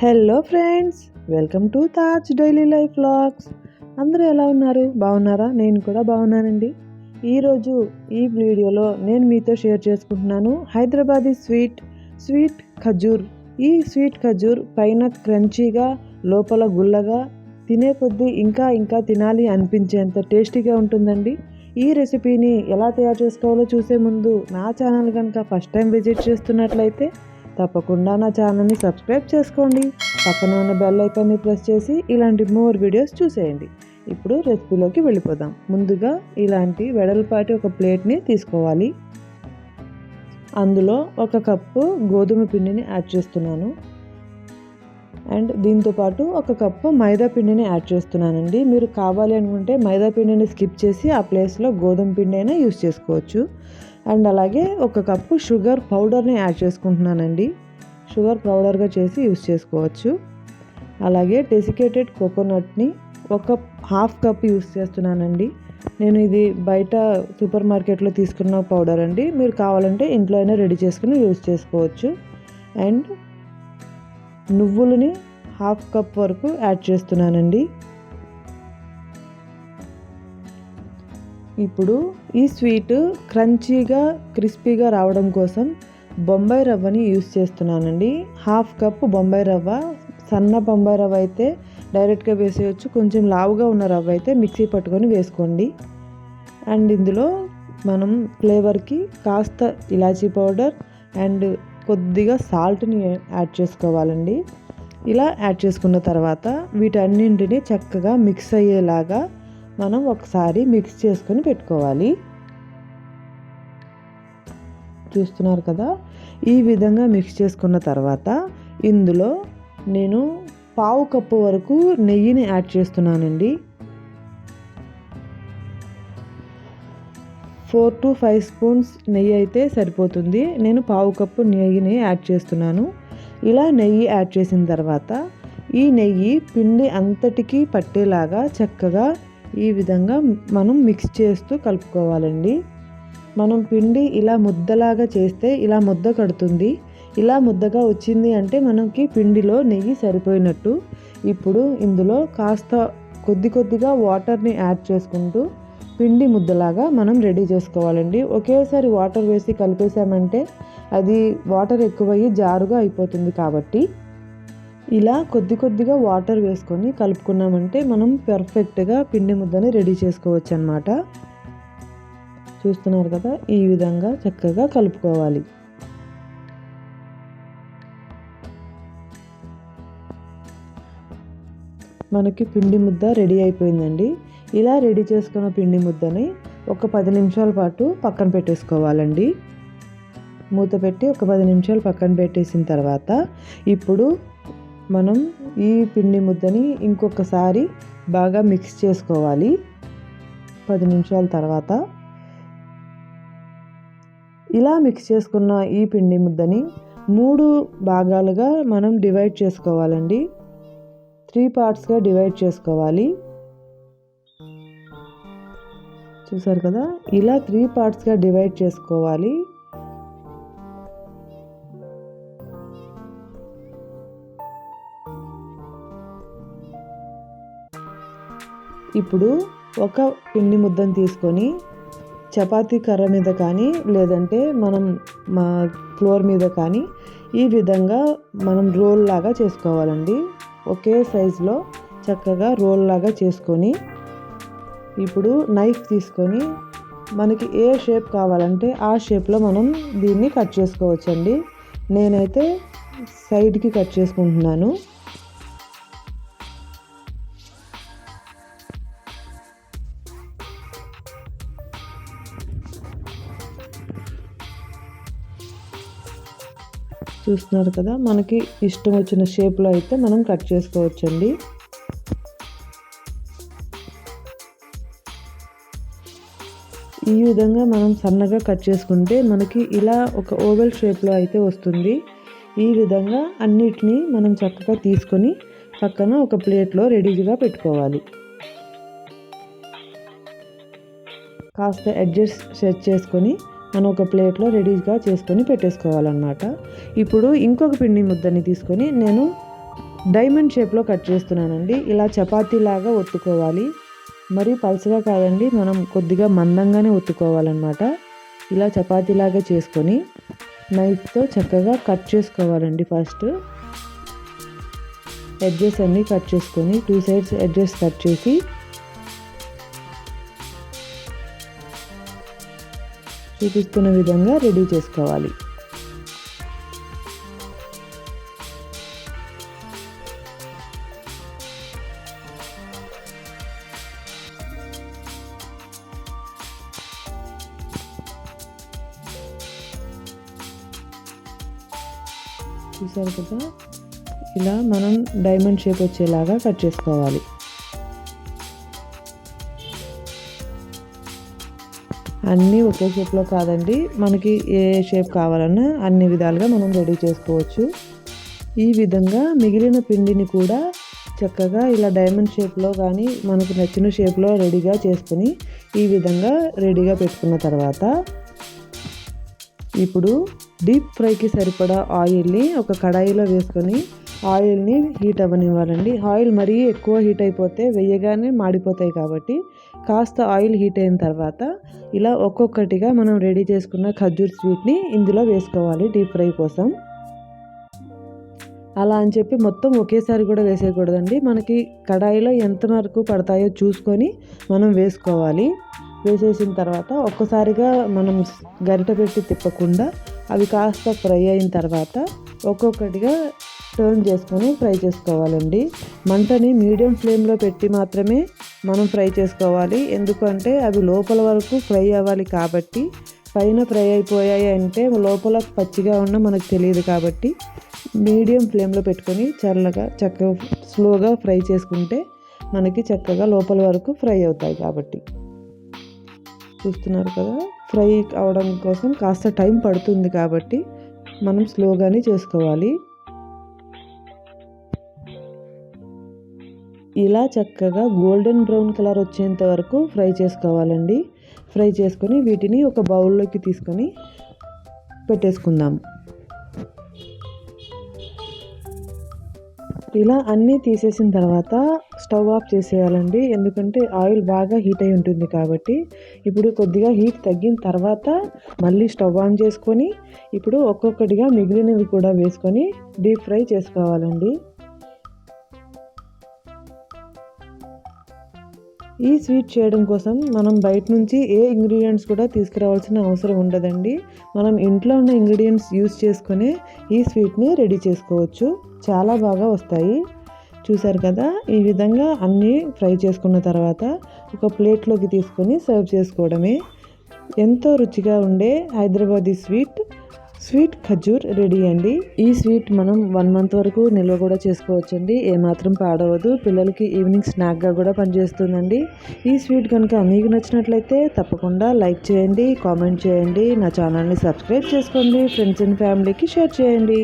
Hello friends welcome to Taj daily life vlogs. అందరూ ఎలా ఉన్నారు? బాగున్నారా? నేను కూడా బాగున్నానండి. ఈరోజు ఈ వీడియోలో నేను మీతో షేర్ చేసుకుంటున్నాను హైదరాబాదీ స్వీట్ స్వీట్ ఖజూర్. ఈ స్వీట్ ఖజూర్ పైన క్రంచీగా లోపల గుల్లగా తినే కొద్దీ ఇంకా ఇంకా తినాలి అనిపించేంత టేస్టీగా ఉంటుందండి. ఈ రెసిపీని ఎలా తయారు చేసుకోవాలో చూసే ముందు నా ఛానల్ కనుక ఫస్ట్ టైం విజిట్ చేస్తున్నట్లయితే తప్పకుండా నా ఛానల్ని సబ్స్క్రైబ్ చేసుకోండి. పక్కన ఉన్న బెల్ ఐకాన్ని ప్రెస్ చేసి ఇలాంటి మోర్ వీడియోస్ చూసేయండి. ఇప్పుడు రెసిపీలోకి వెళ్ళిపోదాం. ముందుగా ఇలాంటి వెడల్పాటి ఒక ప్లేట్ని తీసుకోవాలి. అందులో ఒక కప్పు గోధుమ పిండిని యాడ్ చేస్తున్నాను. అండ్ దీంతోపాటు ఒక కప్పు మైదా పిండిని యాడ్ చేస్తున్నానండి. మీరు కావాలి అనుకుంటే మైదా పిండిని స్కిప్ చేసి ఆ ప్లేస్లో గోధుమ పిండి అయినా యూస్ చేసుకోవచ్చు. అండ్ అలాగే ఒక కప్పు షుగర్ పౌడర్ని యాడ్ చేసుకుంటున్నానండి. షుగర్ పౌడర్గా చేసి యూస్ చేసుకోవచ్చు. అలాగే డెసికేటెడ్ కోకోనట్ని ఒక హాఫ్ కప్ యూస్ చేస్తున్నానండి. నేను ఇది బయట సూపర్ మార్కెట్లో తీసుకున్న పౌడర్ అండి. మీరు కావాలంటే ఇంట్లో అయినా రెడీ చేసుకుని యూస్ చేసుకోవచ్చు. అండ్ నువ్వులని హాఫ్ కప్ వరకు యాడ్ చేస్తున్నానండి. ఇప్పుడు ఈ స్వీట్ క్రంచీగా క్రిస్పీగా రావడం కోసం బొంబాయి రవ్వని యూస్ చేస్తున్నానండి. హాఫ్ కప్ బొంబాయి రవ్వ సన్న బొంబాయి రవ్వ అయితే డైరెక్ట్గా వేసేయచ్చు. కొంచెం లావుగా ఉన్న రవ్వ అయితే మిక్సీ పట్టుకొని వేసుకోండి. అండ్ ఇందులో మనం ఫ్లేవర్కి కాస్త ఇలాచీ పౌడర్ అండ్ కొద్దిగా సాల్ట్ని యాడ్ చేసుకోవాలండి. ఇలా యాడ్ చేసుకున్న తర్వాత వీటన్నింటినీ చక్కగా మిక్స్ అయ్యేలాగా మనం ఒకసారి మిక్స్ చేసుకొని పెట్టుకోవాలి. చూస్తున్నారు కదా? ఈ విధంగా మిక్స్ చేసుకున్న తర్వాత ఇందులో నేను పావు కప్పు వరకు నెయ్యిని యాడ్ చేస్తున్నానండి. ఫోర్ టు ఫైవ్ స్పూన్స్ నెయ్యి అయితే సరిపోతుంది. నేను పావు కప్పు నెయ్యిని యాడ్ చేస్తున్నాను. ఇలా నెయ్యి యాడ్ చేసిన తర్వాత ఈ నెయ్యి పిండి అంతటికీ పట్టేలాగా చక్కగా ఈ విధంగా మనం మిక్స్ చేస్తూ కలుపుకోవాలండి. మనం పిండి ఇలా ముద్దలాగా చేస్తే ఇలా ముద్ద కడుతుంది. ఇలా ముద్దగా వచ్చింది అంటే మనకి పిండిలో నెయ్యి సరిపోయినట్టు. ఇప్పుడు ఇందులో కాస్త కొద్ది కొద్దిగా వాటర్ని యాడ్ చేసుకుంటూ పిండి ముద్దలాగా మనం రెడీ చేసుకోవాలండి. ఒకేసారి వాటర్ వేసి కలిపేసామంటే అది వాటర్ ఎక్కువయ్యి జారుగా అయిపోతుంది కాబట్టి. ఇలా కొద్ది కొద్దిగా వాటర్ వేసుకొని కలుపుకున్నామంటే మనం పర్ఫెక్ట్గా పిండి ముద్దని రెడీ చేసుకోవచ్చు అనమాట చూస్తున్నారు కదా ఈ విధంగా చక్కగా కలుపుకోవాలి. మనకి పిండి ముద్ద రెడీ అయిపోయిందండి. ఇలా రెడీ చేసుకున్న పిండి ముద్దని ఒక పది నిమిషాల పాటు పక్కన పెట్టేసుకోవాలండి. మూత పెట్టి ఒక పది నిమిషాలు పక్కన పెట్టేసిన తర్వాత ఇప్పుడు మనం ఈ పిండి ముద్దని ఇంకొకసారి బాగా మిక్స్ చేసుకోవాలి. పది నిమిషాల తర్వాత ఇలా మిక్స్ చేసుకున్న ఈ పిండి ముద్దని మూడు భాగాలుగా మనం డివైడ్ చేసుకోవాలండి. త్రీ పార్ట్స్గా డివైడ్ చేసుకోవాలి. చూసారు కదా? ఇలా త్రీ పార్ట్స్గా డివైడ్ చేసుకోవాలి. ఇప్పుడు ఒక పిండి ముద్దను తీసుకొని చపాతీ కర్ర మీద కానీ లేదంటే మనం మా ఫ్లోర్ మీద కానీ ఈ విధంగా మనం రోల్ లాగా చేసుకోవాలండి. ఒకే సైజులో చక్కగా రోల్ లాగా చేసుకొని ఇప్పుడు నైఫ్ తీసుకొని మనకి ఏ షేప్ కావాలంటే ఆ షేప్లో మనం దీన్ని కట్ చేసుకోవచ్చండి. నేనైతే సైడ్కి కట్ చేసుకుంటున్నాను. చూస్తున్నారు కదా మనకి ఇష్టం వచ్చిన షేప్లో అయితే మనం కట్ చేసుకోవచ్చండి. ఈ విధంగా మనం సన్నగా కట్ చేసుకుంటే మనకి ఇలా ఒక ఓవెల్ షేప్లో అయితే వస్తుంది. ఈ విధంగా అన్నిటినీ మనం చక్కగా తీసుకొని పక్కన ఒక ప్లేట్లో రెడీగా పెట్టుకోవాలి. కాస్త అడ్జస్ట్ సెట్ చేసుకొని మనం ఒక ప్లేట్లో రెడీగా చేసుకొని పెట్టేసుకోవాలన్నమాట. ఇప్పుడు ఇంకొక పిండి ముద్దని తీసుకొని నేను డైమండ్ షేప్లో కట్ చేస్తున్నానండి. ఇలా చపాతీలాగా ఒత్తుకోవాలి. మరి పలుచగా కాదండి మనం కొద్దిగా మందంగానే ఒత్తుకోవాలన్నమాట. ఇలా చపాతీలాగా చేసుకొని నైఫ్తో చక్కగా కట్ చేసుకోవాలండి ఫస్ట్. ఎడ్జెస్ అన్నీ కట్ చేసుకొని టూ సైడ్స్ ఎడ్జెస్ కట్ చేసి చూపిస్తున్న విధంగా రెడీ చేసుకోవాలి. చూసారు కదా? ఇలా మనం డైమండ్ షేప్ వచ్చేలాగా కట్ చేసుకోవాలి. అన్నీ ఒకే షేప్లో కాదండి. మనకి ఏ షేప్ కావాలన్నా అన్ని విధాలుగా మనం రెడీ చేసుకోవచ్చు. ఈ విధంగా మిగిలిన పిండిని కూడా చక్కగా ఇలా డైమండ్ షేప్లో కానీ మనకు నచ్చిన షేప్లో రెడీగా చేసుకుని ఈ విధంగా రెడీగా పెట్టుకున్న తర్వాత ఇప్పుడు డీప్ ఫ్రైకి సరిపడా ఆయిల్ని ఒక కడాయిలో వేసుకొని ఆయిల్ని హీట్ అవ్వనివ్వాలండి. ఆయిల్ మరీ ఎక్కువ హీట్ అయిపోతే వేయగానే మాడిపోతాయి కాబట్టి కాస్త ఆయిల్ హీట్ అయిన తర్వాత ఇలా ఒక్కొక్కటిగా మనం రెడీ చేసుకున్న ఖర్జూర్ స్వీట్ని ఇందులో వేసుకోవాలి డీప్ ఫ్రై కోసం. అలా అని చెప్పి మొత్తం ఒకేసారి కూడా వేసేయకూడదండి. మనకి కడాయిలో ఎంత వరకు పడతాయో చూసుకొని మనం వేసుకోవాలి. వేసేసిన తర్వాత ఒక్కసారిగా మనం గరిట పెట్టి తిప్పకుండా అవి కాస్త ఫ్రై అయిన తర్వాత ఒక్కొక్కటిగా టర్న్ చేసుకొని ఫ్రై చేసుకోవాలండి. మంటని మీడియం ఫ్లేమ్లో పెట్టి మాత్రమే మనం ఫ్రై చేసుకోవాలి. ఎందుకంటే అవి లోపల వరకు ఫ్రై అవ్వాలి కాబట్టి పైన ఫ్రై అయిపోయాయి అంటే లోపల పచ్చిగా ఉన్న మనకు తెలియదు కాబట్టి మీడియం ఫ్లేమ్లో పెట్టుకొని చల్లగా చక్కగా స్లోగా ఫ్రై చేసుకుంటే మనకి చక్కగా లోపల వరకు ఫ్రై అవుతాయి కాబట్టి. చూస్తున్నారు కదా ఫ్రై అవడం కోసం కాస్త టైం పడుతుంది కాబట్టి మనం స్లోగానే చేసుకోవాలి. ఇలా చక్కగా గోల్డెన్ బ్రౌన్ కలర్ వచ్చేంత వరకు ఫ్రై చేసుకోవాలండి. ఫ్రై చేసుకొని వీటిని ఒక బౌల్లోకి తీసుకొని పెట్టేసుకుందాం. ఇలా అన్నీ తీసేసిన తర్వాత స్టవ్ ఆఫ్ చేసేయాలండి. ఎందుకంటే ఆయిల్ బాగా హీట్ అయి ఉంటుంది కాబట్టి. ఇప్పుడు కొద్దిగా హీట్ తగ్గిన తర్వాత మళ్ళీ స్టవ్ ఆన్ చేసుకొని ఇప్పుడు ఒక్కొక్కటిగా మిగిలినవి కూడా వేసుకొని డీప్ ఫ్రై చేసుకోవాలండి. ఈ స్వీట్ చేయడం కోసం మనం బయట నుంచి ఏ ఇంగ్రీడియంట్స్ కూడా తీసుకురావాల్సిన అవసరం ఉండదండి. మనం ఇంట్లో ఉన్న ఇంగ్రీడియంట్స్ యూస్ చేసుకునే ఈ స్వీట్ని రెడీ చేసుకోవచ్చు. చాలా బాగా వస్తాయి. చూసారు కదా ఈ విధంగా అన్నీ ఫ్రై చేసుకున్న తర్వాత ఒక ప్లేట్లోకి తీసుకొని సర్వ్ చేసుకోవడమే. ఎంతో రుచిగా ఉండే హైదరాబాదీ స్వీట్ స్వీట్ ఖజూర్ రెడీ అండి. ఈ స్వీట్ మనం వన్ మంత్ వరకు నిల్వ కూడా చేసుకోవచ్చండి. ఏమాత్రం పాడవదు. పిల్లలకి ఈవినింగ్ స్నాక్గా కూడా పనిచేస్తుందండి. ఈ స్వీట్ కనుక మీకు నచ్చినట్లయితే తప్పకుండా లైక్ చేయండి కామెంట్ చేయండి. నా ఛానల్ని సబ్స్క్రైబ్ చేసుకోండి. ఫ్రెండ్స్ అండ్ ఫ్యామిలీకి షేర్ చేయండి.